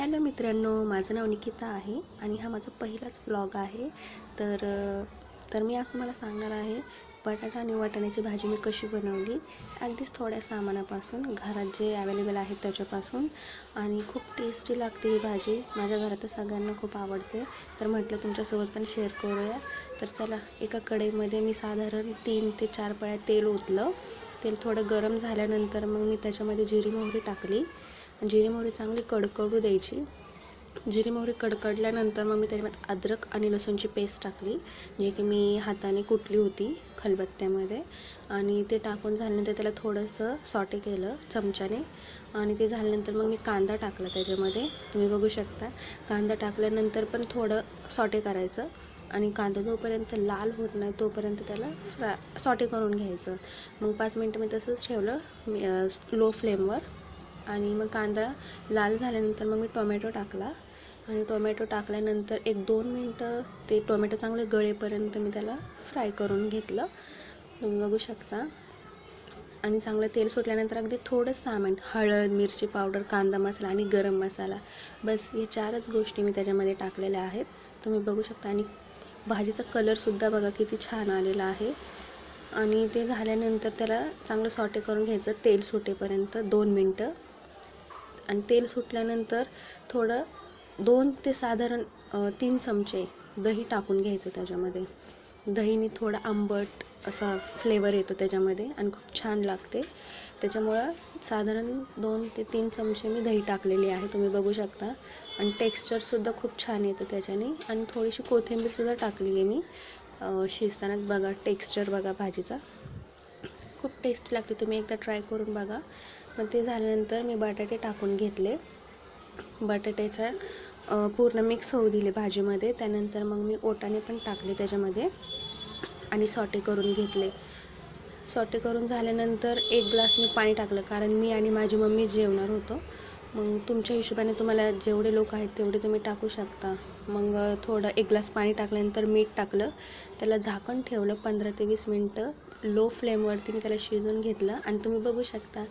Hello मित्रांनो माझं नाव निकिता आहे आणि हा माझा पहिलाच ब्लॉग आहे. तर तर मी आज तुम्हाला सांगणार आहे बटाटा आणि वाटाण्याची भाजी मी कशी बनवली. अगदीच थोड्या सामानापासून घरात जे अवेलेबल आहे त्याच्यापासून. आणि खूप टेस्टी लागते ही भाजी. माझ्या घरात तर सगळ्यांना खूप आवडते. तर म्हटलं तुमच्यासोबत पण शेअर करूया. तर चला एका कढईमध्ये मी साधारण तीन ते चार पळ्या तेल ओतलं. तेल थोडं गरम झाल्यानंतर मग मी त्याच्यामध्ये जिरी मोहरी टाकली. जिरी मोहरी चांगली कडकडू द्यायची. जिरी मोहरी कडकडल्यानंतर मग मी त्याच्यामध्ये अद्रक आणि लसूणची पेस्ट टाकली. जे की मी हाताने कुटली होती खलबत्त्यामध्ये. आणि ते टाकून झाल्यानंतर त्याला थोडंसं सॉटे केलं चमच्याने. आणि ते झाल्यानंतर मग मी कांदा टाकला त्याच्यामध्ये. तुम्ही बघू शकता. कांदा टाकल्यानंतर पण थोडं सॉटे करायचं. आणि कांदा जोपर्यंत लाल होत नाही तोपर्यंत त्याला फ्रा सॉटे करून घ्यायचं. मग पाच मिनटं मी तसंच ठेवलं मी लो फ्लेमवर आणि मग कांदा लाल झाल्यानंतर मग मी टोमॅटो टाकला. आणि टोमॅटो टाकल्यानंतर एक दोन मिनटं ते टोमॅटो चांगले गळेपर्यंत मी त्याला फ्राय करून घेतलं. तुम्ही बघू शकता. आणि चांगलं तेल सुटल्यानंतर अगदी थोडं सामान हळद मिरची पावडर कांदा मसाला आणि गरम मसाला. बस हे चारच गोष्टी मी त्याच्यामध्ये टाकलेल्या आहेत. तुम्ही बघू शकता. आणि भाजीचा कलरसुद्धा बघा किती छान आलेला आहे. आणि ते झाल्यानंतर त्याला चांगलं सॉटे करून घ्यायचं. तेल सुटेपर्यंत दोन मिनटं. आणि तेल सुटल्यानंतर थोडं दोन ते साधारण तीन चमचे दही टाकून घ्यायचं त्याच्यामध्ये. दहीने थोडं आंबट असा फ्लेवर येतो त्याच्यामध्ये आणि खूप छान लागते. त्याच्यामुळं साधारण दोन ते तीन चमचे मी दही टाकलेली आहे तुम्ही बघू शकता. आणि टेक्स्चरसुद्धा खूप छान येतं त्याच्याने. आणि थोडीशी कोथिंबीरसुद्धा टाकली आहे मी. शिजतानाच बघा टेक्स्चर बघा भाजीचा. खूप टेस्टी लागते तुम्ही एकदा ट्राय करून बघा. मग ते झाल्यानंतर मी बटाटे टाकून घेतले. बटाट्याचा पूर्ण मिक्स होऊ दिले भाजीमध्ये. त्यानंतर मग मी ओटाने पण टाकले त्याच्यामध्ये आणि सॉटे करून घेतले. सॉटे करून झाल्यानंतर एक ग्लास मी पाणी टाकलं कारण मी आणि माझी मम्मी जेवणार होतो. मग तुमच्या हिशोबाने तुम्हाला जेवढे लोक आहेत तेवढे तुम्ही टाकू शकता. मग थोडं एक ग्लास पाणी टाकल्यानंतर मीठ टाकलं. त्याला झाकण ठेवलं पंधरा ते वीस मिनटं. लो फ्लेमवरती मी त्याला शिजवून घेतलं आणि तुम्ही बघू शकता.